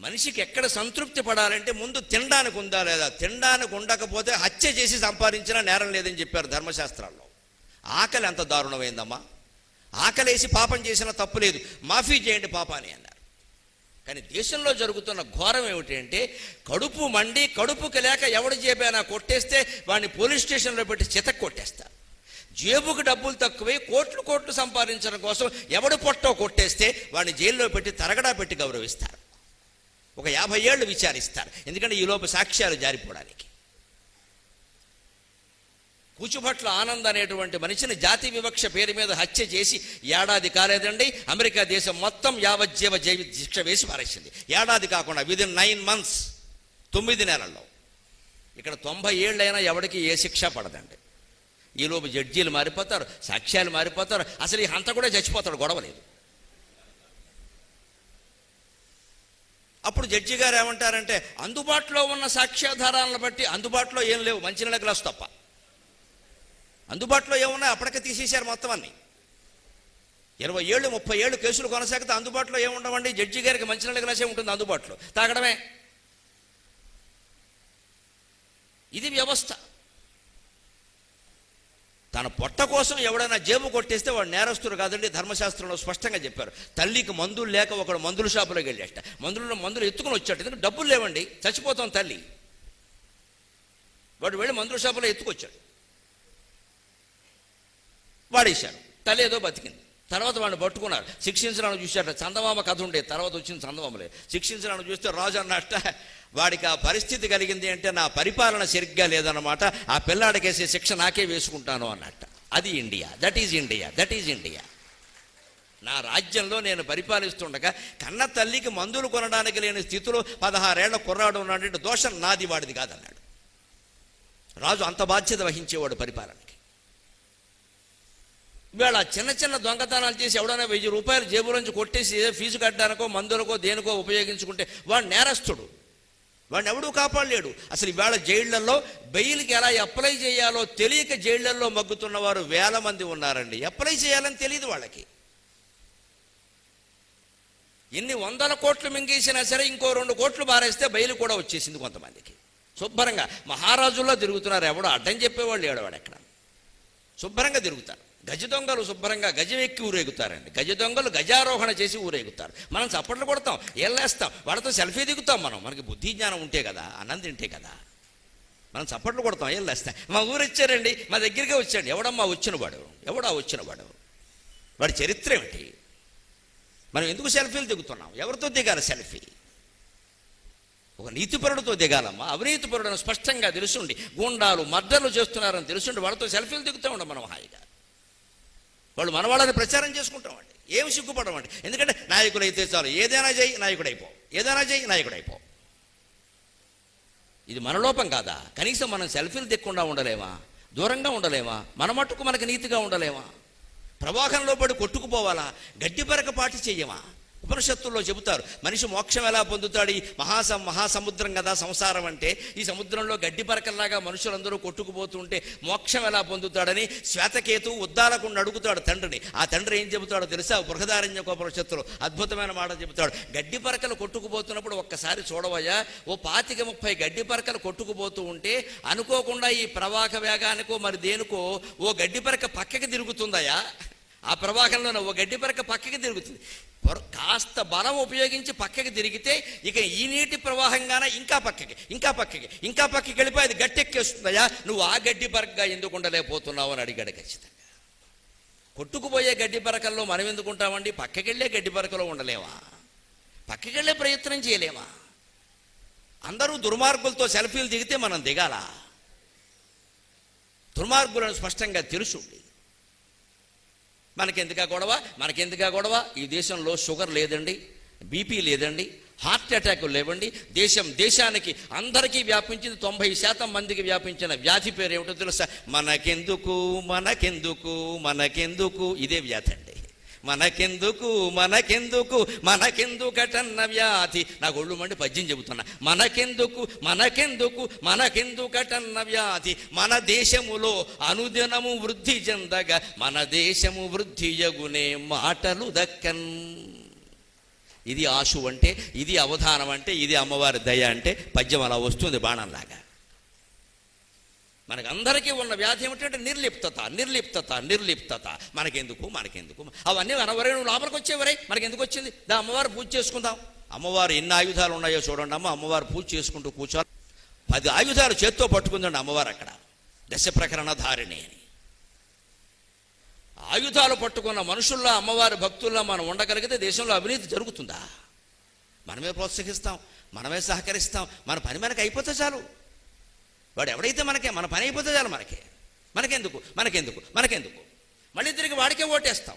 మనిషికి ఎక్కడ సంతృప్తి పడాలంటే ముందు తినడానికి ఉందా లేదా? తినడానికి ఉండకపోతే హత్య చేసి సంపాదించినా నేరం లేదని చెప్పారు ధర్మశాస్త్రాల్లో. ఆకలి ఎంత దారుణమైందమ్మా. ఆకలేసి పాపం చేసిన తప్పు లేదు. మాఫీ చేయండి పాపాన్ని అన్నారు. కానీ దేశంలో జరుగుతున్న ఘోరం ఏమిటంటే కడుపు మండి కడుపుకి లేక ఎవడు జేబైనా కొట్టేస్తే వాడిని పోలీస్ స్టేషన్లో పెట్టి చితక్ కొట్టేస్తారు. జేబుకు డబ్బులు తక్కువై కోట్లు కోట్లు సంపాదించడం కోసం ఎవడు పొట్టో కొట్టేస్తే వాడిని జైల్లో పెట్టి తరగడా పెట్టి గౌరవిస్తారు. ఒక యాభై ఏళ్ళు విచారిస్తారు. ఎందుకంటే ఈలోపు సాక్ష్యాలు జారిపోవడానికి. కూచుభట్ల ఆనంద్ అనేటువంటి మనిషిని జాతి వివక్ష పేరు మీద హత్య చేసి ఏడాది కాలేదండి. అమెరికా దేశం మొత్తం యావజ్జీవ జైవి శిక్ష వేసి పారేసింది. ఏడాది కాకుండా విదిన్ నైన్ మంత్స్ తొమ్మిది నెలల్లో. ఇక్కడ తొంభై ఏళ్ళైనా ఎవరికి ఏ శిక్ష పడదండి. ఈలోపు జడ్జీలు మారిపోతారు సాక్ష్యాలు మారిపోతారు. అసలు ఈ హంత కూడా చచ్చిపోతాడు గొడవ అప్పుడు జడ్జి గారు ఏమంటారంటే అందుబాటులో ఉన్న సాక్ష్యాధారాలను బట్టి అందుబాటులో ఏం లేవు మంచినీళ్ళ గ్లాస్ తప్ప. అందుబాటులో ఏమున్నాయి? అప్పటికే తీసేశారు మొత్తం అన్ని. ఇరవై ఏళ్ళు ముప్పై ఏళ్ళు కేసులు కొనసాగితే అందుబాటులో ఏముండవండి జడ్జి గారికి మంచినీళ్ళ గ్లాసే ఉంటుంది అందుబాటులో. తాగడమే. ఇది వ్యవస్థ. తన పొట్ట కోసం ఎవడైనా జేబు కొట్టేస్తే వాడు నేరస్తుడు కాదండి ధర్మశాస్త్రంలో స్పష్టంగా చెప్పారు. తల్లికి మందులు లేక ఒకడు మందుల షాపులోకి వెళ్ళేట. మందులు మందులు ఎత్తుకుని వచ్చాడు. ఎందుకంటే డబ్బులు లేవండి చచ్చిపోతాం తల్లి. వాడు వెళ్ళి మందుల షాపులో ఎత్తుకొచ్చాడు. వాడేశాడు. తల్లి ఏదో బతికింది. తర్వాత వాడిని పట్టుకున్నారు. శిక్షించడానికి చూశాడు చందమామ కథ ఉండే. తర్వాత వచ్చింది చందమామలే. శిక్షించడానికి చూస్తే రాజు అన్నట్ట వాడికి ఆ పరిస్థితి కలిగింది అంటే నా పరిపాలన సరిగ్గా లేదన్నమాట. ఆ పిల్లాడికేసే శిక్ష నాకే వేసుకుంటాను అన్నట్ట అది India. That is India. That is India. నా రాజ్యంలో నేను పరిపాలిస్తుండగా కన్న తల్లికి మందులు కొనడానికి లేని స్థితిలో పదహారేళ్ళ కుర్రాడు ఉన్నాడంటే దోషం నాది వాడిది కాదన్నాడు. రాజు అంత బాధ్యత వహించేవాడు పరిపాలనకి. ఇవాళ చిన్న చిన్న దొంగతనాలు చేసి ఎవడైనా వెయ్యి రూపాయలు జేబులోంచి కొట్టేసి ఏదో ఫీజు కట్టడానికో మందులకో దేనికో ఉపయోగించుకుంటే వాడు నేరస్తుడు. వాడిని ఎవడూ కాపాడలేడు. అసలు ఇవాళ జైళ్ళలో బెయిల్కి ఎలా అప్లై చేయాలో తెలియక జైళ్ళలో మగ్గుతున్న వారు వేల మంది ఉన్నారండి. అప్లై చేయాలని తెలియదు వాళ్ళకి. ఎన్ని వందల కోట్లు మింగేసినా సరే ఇంకో రెండు కోట్లు బారేస్తే బయలు కూడా వచ్చేసింది కొంతమందికి. శుభ్రంగా మహారాజుల్లో తిరుగుతున్నారు ఎవడో అడ్డం చెప్పేవాళ్ళు ఏడవాడు ఎక్కడ. శుభ్రంగా తిరుగుతారు. గజ దొంగలు శుభ్రంగా గజం ఎక్కి ఊరేగుతారండి. గజ దొంగలు గజారోహణ చేసి ఊరేగుతారు. మనం చప్పట్లు కొడతాం ఏళ్ళేస్తాం వాళ్ళతో సెల్ఫీ దిగుతాం మనం. మనకి బుద్ధి జ్ఞానం ఉంటే కదా అన్నం తింటే కదా. మనం చప్పట్లు కొడతాం ఏళ్ళేస్తాం. మా ఊరు వచ్చారండి మా దగ్గరికి వచ్చాడు. ఎవడమ్మా వచ్చినవాడు? ఎవడా వచ్చినవాడు? వాడి చరిత్ర ఏమిటి? మనం ఎందుకు సెల్ఫీలు దిగుతున్నాం? ఎవరితో దిగాలి సెల్ఫీ? ఒక నీతిపరుడితో దిగాలమ్మా. అవినీతిపరుడని స్పష్టంగా తెలుసుండి. గుండాలు మర్డర్లు చేస్తున్నారని తెలుసుండి. వాళ్ళతో సెల్ఫీలు దిగుతూ ఉండం మనం హాయిగా. వాళ్ళు మన వాళ్ళని ప్రచారం చేసుకుంటామండి. ఏమి సిగ్గుపడమండి. ఎందుకంటే నాయకులు అయితే చాలు. ఏదైనా చేయి నాయకుడైపో. ఏదైనా చేయి నాయకుడైపో. ఇది మన లోపం కాదా? కనీసం మనం సెల్ఫీలు దిక్కుండా ఉండలేమా? దూరంగా ఉండలేమా? మన మట్టుకు మనకు నీతిగా ఉండలేమా? ప్రవాహంలో పడి కొట్టుకుపోవాలా? గడ్డి పరక పాటి చెయ్యమా ఉపనిషత్తుల్లో చెబుతారు. మనిషి మోక్షం ఎలా పొందుతాడు? ఈ మహాస మహాసముద్రం కదా సంసారం అంటే ఈ సముద్రంలో గడ్డి పరకల్లాగా మనుషులందరూ కొట్టుకుపోతుంటే మోక్షం ఎలా పొందుతాడని శ్వేతకేతు ఉద్దాలకుండా అడుగుతాడు తండ్రిని. ఆ తండ్రి ఏం చెబుతాడో తెలుసా? బృహదారణ్య ఉపనిషత్తులు అద్భుతమైన మాట చెబుతాడు. గడ్డి పరకలు కొట్టుకుపోతున్నప్పుడు ఒక్కసారి చూడవయ్యా ఓ పాతిక ముప్పై గడ్డి పరకలు కొట్టుకుపోతూ ఉంటే అనుకోకుండా ఈ ప్రవాహ వేగానికో మరి దేనికో ఓ గడ్డి పరక పక్కకి తిరుగుతుందయ్యా. ఆ ప్రవాహంలో ఒక గడ్డి పరక పక్కకి తిరుగుతుంది. కాస్త బలం ఉపయోగించి పక్కకి తిరిగితే ఇక ఈ నీటి ప్రవాహంగానే ఇంకా పక్కకి ఇంకా పక్కకి ఇంకా పక్కకి వెళ్ళిపోయి అది గట్టెక్కేస్తుందయా నువ్వు ఆ గడ్డి పరకగా ఎందుకు ఉండలేకపోతున్నావు అని అడిగాడు ఖచ్చితంగా. కొట్టుకుపోయే గడ్డి పరకల్లో మనం ఎందుకు ఉంటామండి పక్కకి వెళ్ళే గడ్డి పరకలో ఉండలేవా పక్కకి వెళ్ళే ప్రయత్నం చేయలేమా? అందరూ దుర్మార్గులతో సెల్ఫీలు దిగితే మనం దిగాల? దుర్మార్గులను స్పష్టంగా తెలుసుండి. మనకెందుకా గొడవ? మనకెందుకా గొడవ? ఈ దేశంలో షుగర్ లేదండి బీపీ లేదండి హార్ట్ అటాక్ లేవండి. దేశం దేశానికి అందరికీ వ్యాపించింది తొంభై శాతం మందికి వ్యాపించిన వ్యాధి పేరు ఏమిటో తెలుసా? మనకెందుకు మనకెందుకు మనకెందుకు? ఇదే వ్యాధి అండి. మనకెందుకు మనకెందుకు మనకెందుకటన్న వ్యాధి? నా ఒళ్ళు మండి పద్యం చెబుతున్నా. మనకెందుకు మనకెందుకు మనకెందుకటన్న వ్యాధి? మన దేశములో అనుదినము వృద్ధి చెందగా మన దేశము వృద్ధి యగునే మాటలు దక్కన్. ఇది ఆశు అంటే ఇది అవధానం అంటే ఇది అమ్మవారి దయ అంటే పద్యం అలా వస్తుంది బాణంలాగా. మనకందరికీ ఉన్న వ్యాధి ఏమిటంటే నిర్లిప్తత నిర్లిప్తత నిర్లిప్తత. మనకెందుకు మనకెందుకు? అవన్నీ అనవరే నువ్వు లోపలికి వచ్చేవరే? మనకెందుకు వచ్చింది? దా అమ్మవారు పూజ చేసుకుందాం. అమ్మవారు ఎన్ని ఆయుధాలు ఉన్నాయో చూడండి అమ్మ. అమ్మవారు పూజ చేసుకుంటూ కూర్చో. పది ఆయుధాలు చేత్తో పట్టుకుందండి అమ్మవారు అక్కడ. దశ ప్రకరణ ధారిణి అని. ఆయుధాలు పట్టుకున్న మనుషుల్లో అమ్మవారి భక్తుల్లో మనం ఉండగలిగితే దేశంలో అవినీతి జరుగుతుందా? మనమే ప్రోత్సహిస్తాం మనమే సహకరిస్తాం మన పని మనకి అయిపోతే చాలు. వాడు ఎవడైతే మనకే మన పని అయిపోతే చాలు మనకే. మనకెందుకు? మనకెందుకు? మనకెందుకు? మళ్ళీ తిరిగి వాడికే ఓటేస్తాం.